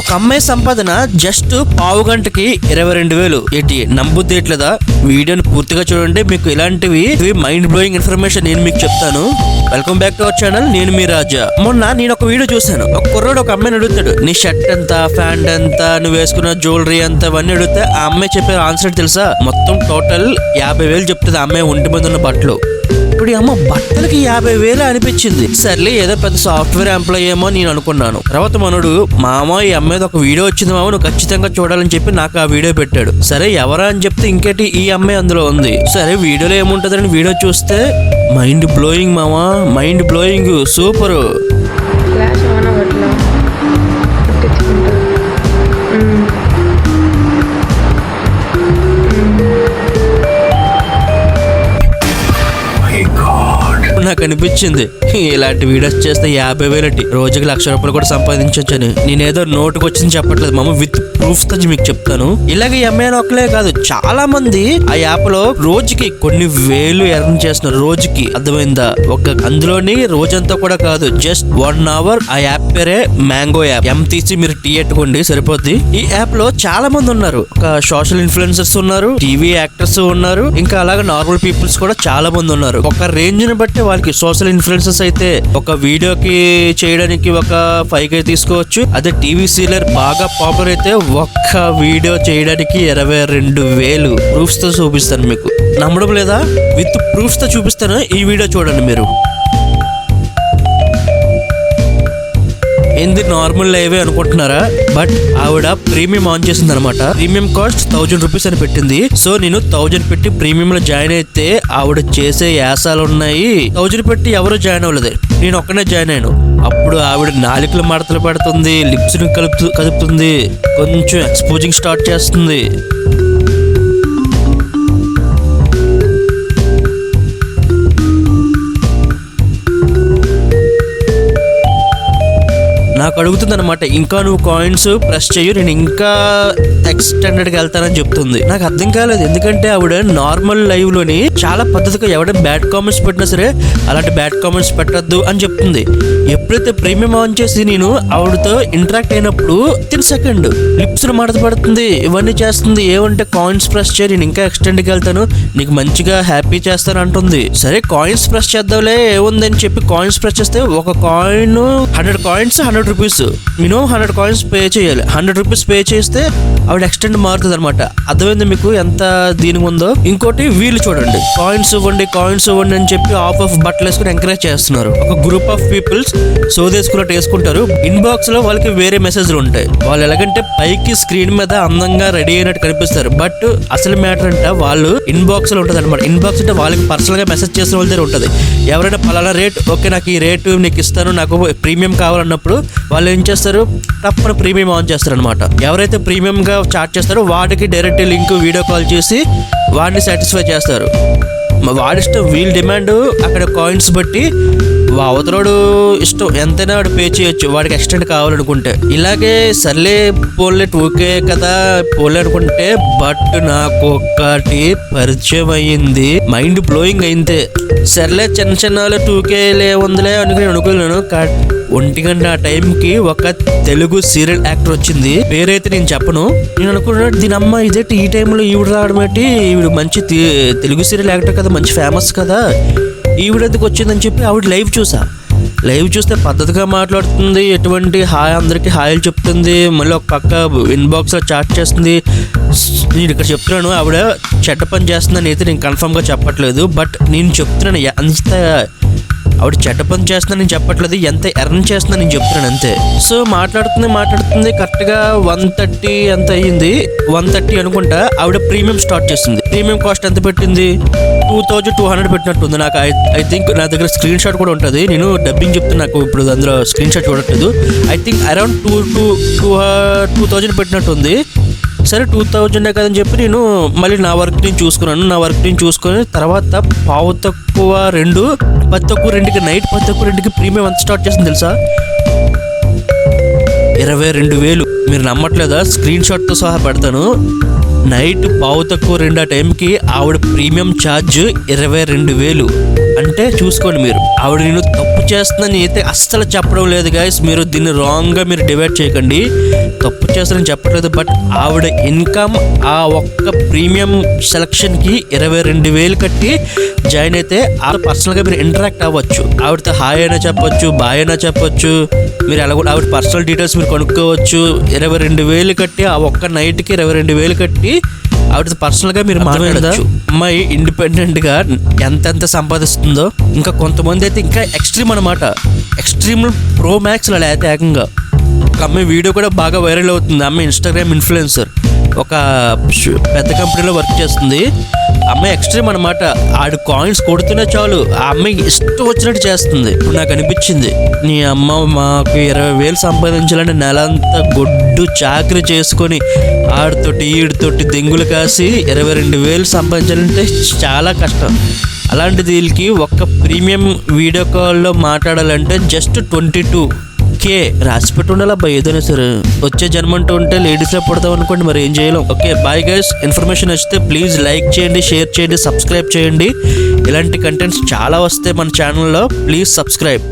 ఒక అమ్మాయి సంపాదన జస్ట్ పావు గంటకి ఇరవై రెండు వేలు. ఏంటి నమ్ముద్దేట్లేదా వీడియోని పూర్తిగా చూడండి. మీకు ఇలాంటివి మైండ్ బ్లోయింగ్ ఇన్ఫర్మేషన్ నేను మీకు చెప్తాను. Welcome back to our channel నేను మీ రాజా. మొన్న నేను ఒక వీడియో చూశాను. ఒక కుర్రోడు ఒక అమ్మాయిని అడుగుతాడు నీ షర్ట్ ఎంత ప్యాంట్ ఎంత నువ్వు వేసుకున్న జ్యువెలరీ ఎంత? అవన్నీ అడిగితే ఆ అమ్మాయి చెప్పే ఆన్సర్ తెలుసా? మొత్తం టోటల్ యాభై వేలు చెప్తుంది ఆ అమ్మాయి ఒంటి మీద ఉన్న బట్టలు. ఈ అమ్మ బట్టలకి యాభై వేలు అనిపించింది. సర్లే ఏదో పెద్ద సాఫ్ట్వేర్ ఎంప్లాయ్ ఏమో నేను అనుకున్నాను. తర్వాత మనోడు మామ ఈ అమ్మాయిది ఒక వీడియో వచ్చింది మామ నువ్వు ఖచ్చితంగా చూడాలని చెప్పి నాకు ఆ వీడియో పెట్టాడు. సరే ఎవరా అని చెప్తే ఇంకేటి ఈ అమ్మాయి అందులో ఉంది. సరే వీడియోలో ఏముంటుందని వీడియో చూస్తే మైండ్ బ్లోయింగ్ మామ మైండ్ బ్లోయింగ్ సూపర్. కనిపించింది. ఇలాంటి వీడియోస్ చేస్తే యాభై వేలటి రోజుకి లక్ష రూపాయలు కూడా సంపాదించవచ్చని నేనేదో నోటుకు వచ్చింది చెప్పట్లేదు. మామ విత్ ప్రూఫ్తో మీకు చెప్తాను. ఇలాగే ఎంఐ ఒక్కలే కాదు చాలా మంది ఆ యాప్లో రోజుకి కొన్ని వేలు ఎర్న్ చేస్తున్నారు. రోజుకి. అర్థమైందా? ఒక అందులోని రోజంతా కూడా కాదు జస్ట్ వన్ అవర్ ఆ యాప్ పేరే మ్యాంగో యాప్ ఎం తీసి మీరు టీ ఎట్టుకోండి సరిపోద్ది. ఈ యాప్లో చాలా మంది ఉన్నారు. ఒక సోషల్ ఇన్ఫ్లుయెన్సర్స్ ఉన్నారు టీవీ యాక్టర్స్ ఉన్నారు. ఇంకా అలాగే నార్మల్ పీపుల్స్ కూడా చాలా మంది ఉన్నారు. ఒక రేంజ్ని బట్టి వాళ్ళకి సోషల్ ఇన్ఫ్లుయెన్సెస్ అయితే ఒక వీడియోకి చేయడానికి ఒక ఫైవ్ కే తీసుకోవచ్చు. అదే టీవీ సీరియల్ బాగా పాపులర్ అయితే ఒక్క వీడియో చేయడానికి ఇరవై రెండు వేలు ప్రూఫ్స్తో చూపిస్తాను మీకు. నమ్మడం లేదా? విత్ ప్రూఫ్స్తో చూపిస్తాను. ఈ వీడియో చూడండి మీరు. ఏంది నార్మల్ లైవే అనుకుంటున్నారా? బట్ ఆవిడ ప్రీమియం ఆన్ చేసింది అనమాట ప్రీమియం కాస్ట్ థౌజండ్ రూపీస్ అని పెట్టింది. సో నేను థౌజండ్ పెట్టి ప్రీమియం లో జాయిన్ అయితే ఆవిడ చేసే యాసాలు ఉన్నాయి థౌజండ్ పెట్టి ఎవరు జాయిన్ అవ్వలేదు. నేను ఒక్కనే జాయిన్ అయ్యాను. అప్పుడు ఆవిడ నాలుకలు మడతలు పెడుతుంది లిప్స్ని కలుపు కదుపుతుంది కొంచెం ఎక్స్పోజింగ్ స్టార్ట్ చేస్తుంది. నాకు అడుగుతుంది అనమాట ఇంకా నువ్వు కాయిన్స్ ప్రెస్ చేయు నేను ఇంకా ఎక్స్టెండెడ్కి వెళ్తానని చెప్తుంది. నాకు అర్థం కాలేదు ఎందుకంటే ఆవిడ నార్మల్ లైవ్లోని చాలా పద్ధతిగా ఎవడ బ్యాడ్ కామెంట్స్ పెట్టినా సరే అలాంటి బ్యాడ్ కామెంట్స్ పెట్టద్దు అని చెప్తుంది. ఎప్పుడైతే ప్రీమియం ఆన్ చేసి నేను ఆవిడతో ఇంటరాక్ట్ అయినప్పుడు తిన్ సెకండ్ లిప్స్ మడత పడుతుంది ఇవన్నీ చేస్తుంది ఏమంటే కాయిన్స్ ప్రెస్ చేయి నేను ఇంకా ఎక్స్టెండ్కి వెళ్తాను నీకు మంచిగా హ్యాపీ చేస్తాను అంటుంది. సరే కాయిన్స్ ప్రెస్ చేద్దాంలే ఏముందని చెప్పి కాయిన్స్ ప్రెస్ చేస్తే ఒక coin hundred coins hundred rupees minimum hundred coins pay చేయాలి. హండ్రెడ్ రూపీస్ పే చేస్తే ఆవిడ ఎక్స్టెండ్ మారుతుంది అనమాట అర్థమైంది మీకు? ఎంత దీనికి ఉందో? ఇంకోటి వీళ్ళు చూడండి. కాయిన్స్ ఇవ్వండి కాయిన్స్ ఇవ్వండి అని చెప్పి ఆఫ్ ఆఫ్ బట్టలు వేసుకుని ఎంకరేజ్ చేస్తున్నారు. ఒక గ్రూప్ ఆఫ్ పీపుల్స్ సోదేసుకున్నట్టు వేసుకుంటారు. ఇన్బాక్స్లో వాళ్ళకి వేరే మెసేజ్లు ఉంటాయి. వాళ్ళు ఎలాగంటే పైకి స్క్రీన్ మీద అందంగా రెడీ అయినట్టు కనిపిస్తారు. బట్ అసలు మ్యాటర్ అంటే వాళ్ళు ఇన్బాక్స్లో ఉంటుంది అనమాట ఇన్బాక్స్ అంటే వాళ్ళకి పర్సనల్గా మెసేజ్ చేసిన వాళ్ళ దగ్గర ఉంటుంది. ఎవరైనా పలానా రేట్ ఓకే నాకు ఈ రేటు నీకు ఇస్తాను నాకు ప్రీమియం కావాలన్నప్పుడు వాళ్ళు ఏం చేస్తారు? తప్పని ప్రీమియం ఆన్ చేస్తారు అనమాట ఎవరైతే ప్రీమియంగా చార్జ్ చేస్తారో వాడికి డైరెక్ట్ లింక్ వీడియో కాల్ చేసి వాడిని సాటిస్ఫై చేస్తారు. వాడిష్టం వీళ్ళ డిమాండ్ అక్కడ కాయిన్స్ బట్టి అవతలోడు ఇష్టం ఎంతైనా వాడు పే చేయొచ్చు. వాడికి ఎక్స్టెండ్ కావాలనుకుంటే. ఇలాగే సర్లే పోలే టూకే కదా పోలే అనుకుంటే బట్ నాకు ఒక్కటి పరిచయం అయ్యింది. మైండ్ బ్లోయింగ్ అయిందే. సర్లే చిన్న చిన్న టూకేలే ఉందిలే అనుకుని అనుకున్నాను. కా- ఒంటి గంట ఆ టైంకి ఒక తెలుగు సీరియల్ యాక్టర్ వచ్చింది. పేరైతే నేను చెప్పను. నేను అనుకున్నాడు దీని అమ్మ ఇదేంటి ఈ టైంలో ఈవిడ రావడం ఏంటి? ఈవిడ మంచి తెలుగు సీరియల్ యాక్టర్ కదా మంచి ఫేమస్ కదా. ఈవిడెందుకు వచ్చిందని చెప్పి ఆవిడ లైవ్ చూసా. లైవ్ చూస్తే పద్ధతిగా మాట్లాడుతుంది ఎటువంటి హాయ్ అందరికీ హాయిలు చెప్తుంది మళ్ళీ ఒక పక్క ఇన్బాక్స్లో చాట్ చేస్తుంది. నేను ఇక్కడ చెప్తున్నాను ఆవిడ చెడ్డ పని చేస్తుందని అయితే నేను కన్ఫర్మ్గా చెప్పట్లేదు బట్ నేను చెప్తున్నాను అంత ఆవిడ చెడ్డ పని చేస్తున్నా నేను చెప్పట్లేదు ఎంత ఎర్న్ చేస్తున్నా నేను చెప్తున్నాను అంతే. సో మాట్లాడుతుంది మాట్లాడుతుంది కరెక్ట్గా వన్ థర్టీ ఎంత అయ్యింది? వన్ థర్టీ అనుకుంటా ఆవిడ ప్రీమియం స్టార్ట్ చేస్తుంది. ప్రీమియం కాస్ట్ ఎంత పెట్టింది? టూ థౌజండ్ టూ హండ్రెడ్ పెట్టినట్టుంది. నాకు ఐ ఐ థింక్ నా దగ్గర స్క్రీన్ షాట్ కూడా ఉంటుంది. నేను డబ్బింగ్ చెప్తే నాకు ఇప్పుడు అందులో స్క్రీన్ షాట్ చూడట్లేదు. I think around two two two two thousand పెట్టినట్టుంది. సరే టూ థౌజండ్ కదని చెప్పి నేను మళ్ళీ నా వర్క్ నేను చూసుకున్నాను. నా వర్క్ నేను చూసుకుని తర్వాత పావు తక్కువ రెండు పది తక్కువ రెండుకి నైట్ పది తక్కువ రెండుకి ప్రీమియం ఎంత స్టార్ట్ చేసింది తెలుసా? ఇరవై రెండు వేలు. మీరు నమ్మట్లేదా? స్క్రీన్ షాట్తో సహా పెడతాను. నైట్ పావు తక్కువ రెండు ఆ టైంకి ఆవిడ ప్రీమియం ఛార్జ్ ఇరవై రెండు వేలు. అంటే చూసుకోండి మీరు. ఆవిడ నేను తప్పు చేస్తుందని అయితే అస్సలు చెప్పడం లేదు గాయస్ మీరు దీన్ని రాంగ్గా మీరు డివైడ్ చేయకండి. తప్పు చేస్తానని చెప్పట్లేదు బట్ ఆవిడ ఇన్కమ్ ఆ ఒక్క ప్రీమియం సెలక్షన్కి ఇరవై రెండు వేలు కట్టి జాయిన్ అయితే ఆ పర్సనల్గా మీరు ఇంటరాక్ట్ అవ్వచ్చు. ఆవిడతో హాయ్ అయినా చెప్పొచ్చు బాయ్ అయినా చెప్పొచ్చు. మీరు ఎలా కూడా ఆవిడ పర్సనల్ డీటెయిల్స్ మీరు కొనుక్కోవచ్చు. ఇరవై రెండు వేలు కట్టి ఆ ఒక్క నైట్కి ఇరవై రెండు వేలు కట్టి ఆవిడ పర్సనల్గా మీరు మాట్లాడచ్చు? అమ్మాయి ఇండిపెండెంట్గా ఎంతెంత సంపాదిస్తుందో ఇంకా కొంతమంది అయితే ఇంకా ఎక్స్ట్రీమ్ అనమాట ఎక్స్ట్రీమ్ ప్రో మ్యాక్స్ అయితే ఏకంగా. ఒక అమ్మాయి వీడియో కూడా బాగా వైరల్ అవుతుంది. అమ్మాయి ఇన్స్టాగ్రామ్ ఇన్ఫ్లుయెన్సర్ ఒక పెద్ద కంపెనీలో వర్క్ చేస్తుంది. అమ్మాయి ఎక్స్ట్రీమ్ అనమాట ఆడు కాయిన్స్ కొడుతూనే చాలు. ఆ అమ్మాయి ఇష్టం వచ్చినట్టు చేస్తుంది. ఇప్పుడు నాకు అనిపించింది నీ అమ్మ మాకు ఇరవై వేలు సంపాదించాలంటే నెలంతా గొడ్డు చాకరీ చేసుకొని ఆడితోటి ఈడితోటి దెంగులు కాసి ఇరవై రెండు వేలు సంపాదించాలంటే చాలా కష్టం. అలాంటి దీనికి ఒక్క ప్రీమియం వీడియో కాల్లో మాట్లాడాలంటే జస్ట్ ట్వంటీ టూ కే రాసి పెట్టి ఉండాలి అబ్బాయి ఏదైనా సరే. వచ్చే జన్మ అంటూ ఉంటే లేడీస్లో పడతాం అనుకోండి మరి ఏం చేయలేం. ఓకే బాయ్ గైస్ ఇన్ఫర్మేషన్ వస్తే ప్లీజ్ లైక్ చేయండి షేర్ చేయండి సబ్స్క్రైబ్ చేయండి. ఇలాంటి కంటెంట్స్ చాలా వస్తాయి మన ఛానల్లో ప్లీజ్ సబ్స్క్రైబ్.